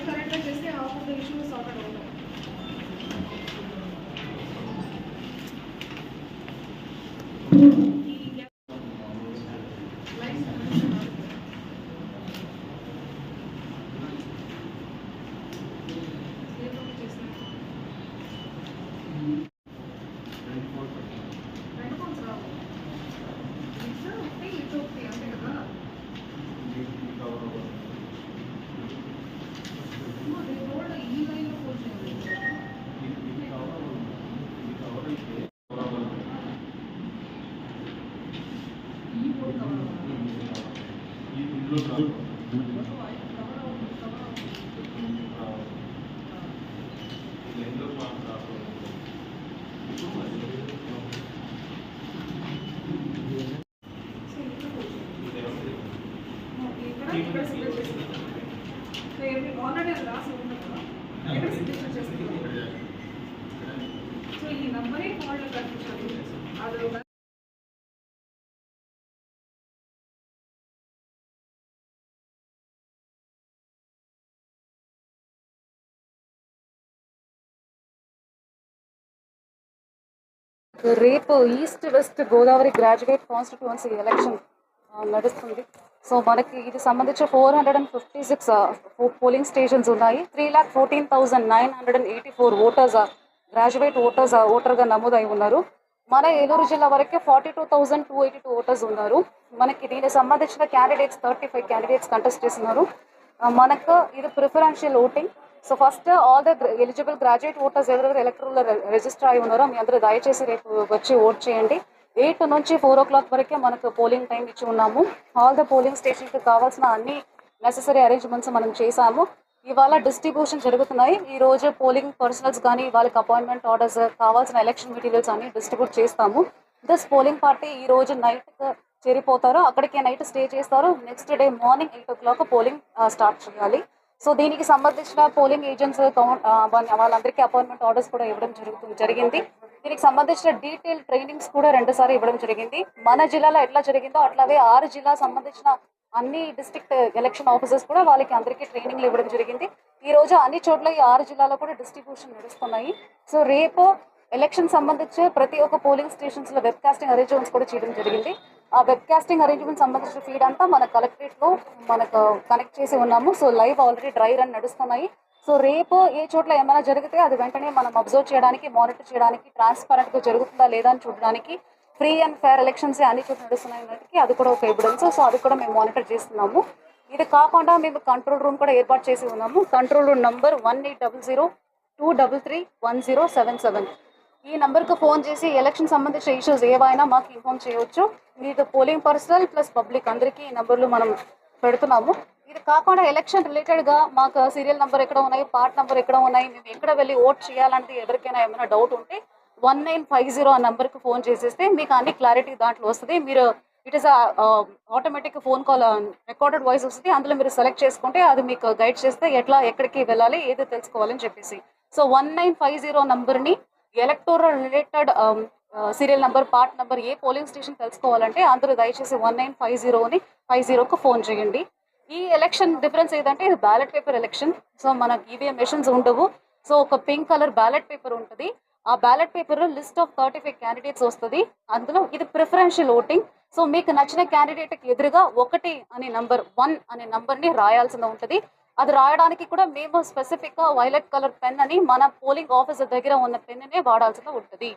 అన్ని కరెక్ట్గా చేస్తే ఆఫ్ ద ఇష్యూ సార్ట్ అవుతాయి సో ఈ నంబరే ఫోల్డ్ కనిపించాలి అది రేపు east west Godavari graduate constituency election నడుస్తుంది. సో మనకి ఇది సంబంధించి four hundred and fifty six polling stations ఉన్నాయి. Three lakh fourteen thousand nine hundred and eighty four voters graduate voters ఓటర్గా నమోదై ఉన్నారు. మన ఏలూరు జిల్లా వరకే forty two thousand two eighty two voters ఉన్నారు. మనకి దీనికి సంబంధించిన candidates thirty five candidates contest చేస్తున్నారు మనకు ఇది preferential voting so first all the eligible graduate voters ఎవరెవరు ఎలక్ట్రల్ రిజిస్టర్ అయి ఉన్నారో మీ అందరూ దయచేసి రేపు వచ్చి ఓట్ చేయండి. ఎయిట్ నుంచి ఫోర్ ఓ క్లాక్ వరకే మనకు పోలింగ్ టైం ఇచ్చి ఉన్నాము. ఆల్ ద పోలింగ్ స్టేషన్కి కావాల్సిన అన్ని నెససరీ అరేంజ్మెంట్స్ మనం చేశాము. ఇవాళ డిస్ట్రిబ్యూషన్ జరుగుతున్నాయి. ఈ రోజు పోలింగ్ పర్సనల్స్ కానీ వాళ్ళకి అపాయింట్మెంట్ ఆర్డర్స్ కావాల్సిన ఎలక్షన్ మెటీరియల్స్ అన్ని డిస్ట్రిబ్యూట్ చేస్తాము. దిస్ పోలింగ్ పార్టీ ఈ రోజు నైట్ చేరిపోతారు అక్కడికి నైట్ స్టే చేస్తారు next day morning eight o'clock polling start చేయాలి. సో దీనికి సంబంధించిన పోలింగ్ ఏజెంట్స్ వాళ్ళందరికీ అపాయింట్మెంట్ ఆర్డర్స్ కూడా ఇవ్వడం జరుగుతుంది జరిగింది. దీనికి సంబంధించిన డీటెయిల్ ట్రైనింగ్స్ కూడా రెండుసార్లు ఇవ్వడం జరిగింది. మన జిల్లాలో ఎట్లా జరిగిందో అట్లాగే ఆరు జిల్లా సంబంధించిన అన్ని డిస్ట్రిక్ట్ ఎలక్షన్ ఆఫీసర్స్ కూడా వాళ్ళకి అందరికీ ట్రైనింగ్లు ఇవ్వడం జరిగింది. ఈ రోజు అన్ని చోట్ల ఈ ఆరు జిల్లాలో కూడా డిస్ట్రిబ్యూషన్ నడుస్తున్నాయి. సో రేపు ఎలక్షన్ సంబంధించి ప్రతి ఒక్క పోలింగ్ స్టేషన్స్లో లో వెబ్ కాస్టింగ్ అరేంజ్మెంట్స్ కూడా చేయడం జరిగింది. ఆ వెబ్ కాస్టింగ్ అరేంజ్మెంట్ సంబంధించిన ఫీడ్ అంతా మన కలెక్టరేట్లో మనకు కనెక్ట్ చేసి ఉన్నాము. So live already dry run నడుస్తున్నాయి. సో రేపు ఏ చోట్ల ఏమైనా జరిగితే అది వెంటనే మనం అబ్జర్వ్ చేయడానికి మానిటర్ చేయడానికి ట్రాన్స్పరెంట్గా జరుగుతుందా లేదా అని చూడడానికి ఫ్రీ అండ్ ఫేర్ ఎలక్షన్స్ అన్ని చోట్ల నడుస్తున్నాయి అది కూడా ఒక ఎవిడెన్స్ సో అది కూడా మేము మానిటర్ చేస్తున్నాము. ఇది కాకుండా మేము కంట్రోల్ రూమ్ కూడా ఏర్పాటు చేసి ఉన్నాము. Control room number one eight double zero two double three one zero seven seven ఈ నెంబర్కి ఫోన్ చేసి ఎలక్షన్ సంబంధించిన ఇష్యూస్ ఏవైనా మాకు ఇన్ఫార్మ్ చేయవచ్చు మీరు పోలింగ్ పర్సనల్ ప్లస్ పబ్లిక్ అందరికీ ఈ నంబర్లు మనం పెడుతున్నాము. ఇది కాకుండా ఎలక్షన్ రిలేటెడ్గా మాకు సీరియల్ నెంబర్ ఎక్కడ ఉన్నాయి పార్ట్ నెంబర్ ఎక్కడ ఉన్నాయి మేము ఎక్కడ వెళ్ళి ఓట్ చేయాలంటే ఎవరికైనా ఏమైనా డౌట్ ఉంటే వన్ నైన్ ఫైవ్ జీరో ఆ నెంబర్కి ఫోన్ చేసేస్తే మీకు అన్ని క్లారిటీ దాంట్లో వస్తుంది. మీరు it is automatic phone call recorded voice వస్తుంది. అందులో మీరు సెలెక్ట్ చేసుకుంటే అది మీకు గైడ్ చేస్తే ఎట్లా ఎక్కడికి వెళ్ళాలి ఏది తెలుసుకోవాలని చెప్పేసి. So one nine five zero నంబర్ని electoral related um, uh, serial number part number ఏ పోలింగ్ స్టేషన్ తెలుసుకోవాలంటే అందరూ దయచేసి వన్ నైన్ ఫైవ్ జీరోని ఫైవ్ జీరోకు ఫోన్ చేయండి. ఈ ఎలక్షన్ డిఫరెన్స్ ఏదంటే ఇది బ్యాలెట్ పేపర్ ఎలక్షన్. సో మనకి ఈవీఎం మెషిన్స్ ఉండవు. సో ఒక పింక్ కలర్ బ్యాలెట్ పేపర్ ఉంటుంది. ఆ ballot paper list of thirty five candidates వస్తుంది. అందులో ఇది ప్రిఫరెన్షియల్ ఓటింగ్. సో మీకు నచ్చిన క్యాండిడేట్కి ఎదురుగా ఒకటి అనే నంబర్ వన్ అనే నంబర్ని రాయాల్సిన ఉంటుంది. అది రాయడానికి కూడా మేము స్పెసిఫిక్గా వైలెట్ కలర్ పెన్ అని మన పోలింగ్ ఆఫీసర్ దగ్గర ఉన్న పెన్నే వాడాల్సి ఉంటుంది.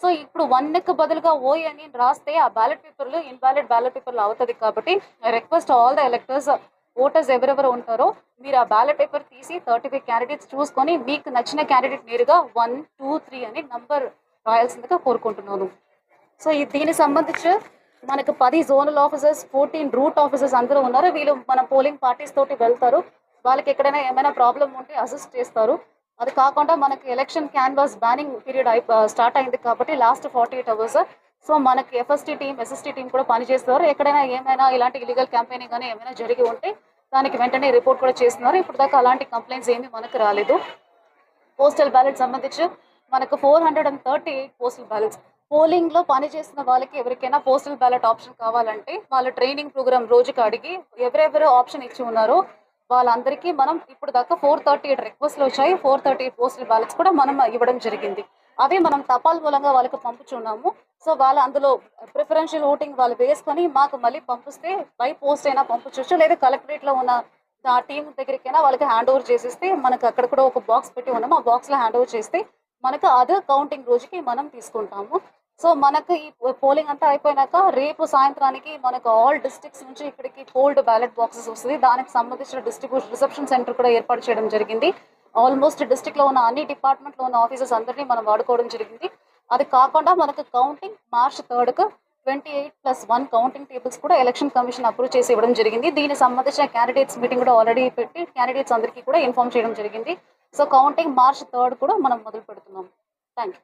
సో ఇప్పుడు వన్కి బదులుగా ఓయ్ అని రాస్తే ఆ బ్యాలెట్ పేపర్లు ఇన్వాలిడ్ బ్యాలెట్ పేపర్లు అవుతుంది కాబట్టి request all the electors voters ఎవరెవరు ఉంటారో మీరు ఆ బ్యాలెట్ పేపర్ తీసి థర్టీ ఫైవ్ క్యాండిడేట్స్ చూసుకొని మీకు నచ్చిన క్యాండిడేట్ నేరుగా వన్ టూ త్రీ అని నంబర్ రాయాల్సిందిగా కోరుకుంటున్నాను. సో ఈ దీనికి సంబంధించి మనకు పది zonal officers fourteen route officers అందరూ ఉన్నారు. వీళ్ళు మన పోలింగ్ పార్టీస్ తోటి వెళ్తారు. వాళ్ళకి ఎక్కడైనా ఏమైనా ప్రాబ్లం ఉంటే అసిస్ట్ చేస్తారు. అది కాకుండా మనకి ఎలక్షన్ క్యాన్వాస్ బ్యానింగ్ పీరియడ్ అయి స్టార్ట్ అయింది కాబట్టి last forty eight hours so మనకి ఎఫ్ఎస్టీ టీం ఎస్ఎస్టీ టీం కూడా పనిచేస్తారు. ఎక్కడైనా ఏమైనా ఇలాంటి ఇలీగల్ క్యాంపెయినింగ్ కానీ ఏమైనా జరిగి ఉంటే దానికి వెంటనే రిపోర్ట్ కూడా చేస్తున్నారు. ఇప్పుడు దాకా అలాంటి కంప్లైంట్స్ ఏమీ మనకు రాలేదు. పోస్టల్ బ్యాలెట్ సంబంధించి మనకు four hundred and thirty eight postal ballots పోలింగ్లో పనిచేస్తున్న వాళ్ళకి ఎవరికైనా పోస్టల్ బ్యాలెట్ ఆప్షన్ కావాలంటే వాళ్ళు ట్రైనింగ్ ప్రోగ్రామ్ రోజుకి అడిగి ఎవరెవరు ఆప్షన్ ఇచ్చి ఉన్నారో వాళ్ళందరికీ మనం ఇప్పుడు దాకా ఫోర్ థర్టీ ఎయిట్ రిక్వెస్ట్లు వచ్చాయి. Four thirty eight postal ballots కూడా మనం ఇవ్వడం జరిగింది. అవి మనం తపాల్ మూలంగా వాళ్ళకి పంపుచున్నాము. సో వాళ్ళు అందులో ప్రిఫరెన్షియల్ ఓటింగ్ వాళ్ళు వేసుకొని మాకు మళ్ళీ పంపిస్తే బై పోస్ట్ అయినా పంపించవచ్చు లేదా కలెక్టరేట్లో ఉన్న ఆ టీం దగ్గరికైనా వాళ్ళకి హ్యాండ్ ఓవర్ చేసేస్తే మనకు అక్కడ కూడా ఒక బాక్స్ పెట్టి ఉన్నాము. ఆ బాక్స్లో హ్యాండ్ ఓవర్ చేస్తే మనకు అదే కౌంటింగ్ రోజుకి మనం తీసుకుంటాము. సో మనకు ఈ పోలింగ్ అంతా అయిపోయినాక రేపు సాయంత్రానికి మనకు ఆల్ డిస్ట్రిక్ట్స్ నుంచి ఇక్కడికి కోల్డ్ బ్యాలెట్ బాక్సెస్ వస్తుంది. దానికి సంబంధించిన డిస్ట్రిబ్యూషన్ రిసెప్షన్ సెంటర్ కూడా ఏర్పాటు చేయడం జరిగింది. ఆల్మోస్ట్ డిస్ట్రిక్ట్లో ఉన్న అన్ని డిపార్ట్మెంట్లో ఉన్న ఆఫీసర్స్ అందరినీ మనం వాడుకోవడం జరిగింది. అది కాకుండా మనకు counting March థర్డ్కు twenty eight plus one counting tables కూడా ఎలక్షన్ కమిషన్ అప్రూవ్ చేసి ఇవ్వడం జరిగింది. దీనికి సంబంధించిన క్యాండిడేట్స్ మీటింగ్ కూడా ఆల్రెడీ పెట్టి క్యాండిడేట్స్ అందరికీ కూడా ఇన్ఫార్మ్ చేయడం జరిగింది. సో కౌంటింగ్ మార్చ్ థర్డ్ కూడా మనం మొదలు పెడుతున్నాం. థ్యాంక్ యూ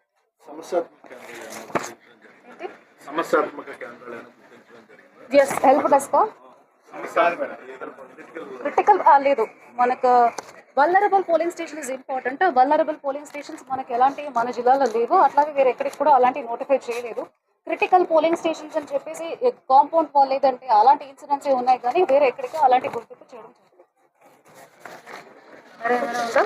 సమస్యాత్మక కేంద్రాలను గుర్తించడం జరిగింది ఎస్ హెల్ప్ డెస్క్ క్రిటికల్ లేదు. మనకు vulnerable polling station is important vulnerable polling stations మనకి ఎలాంటి మన జిల్లాలో లేవు. అట్లాగే వేరే ఎక్కడికి కూడా అలాంటి నోటిఫై చేయలేదు. క్రిటికల్ పోలింగ్ స్టేషన్స్ అని చెప్పేసి కాంపౌండ్ వాల్ లేదంటే అలాంటి ఇన్సిడెంట్స్ ఉన్నాయి కానీ వేరే ఎక్కడికి అలాంటి గుర్తింపు చేయడం జరగలేదు ఉందా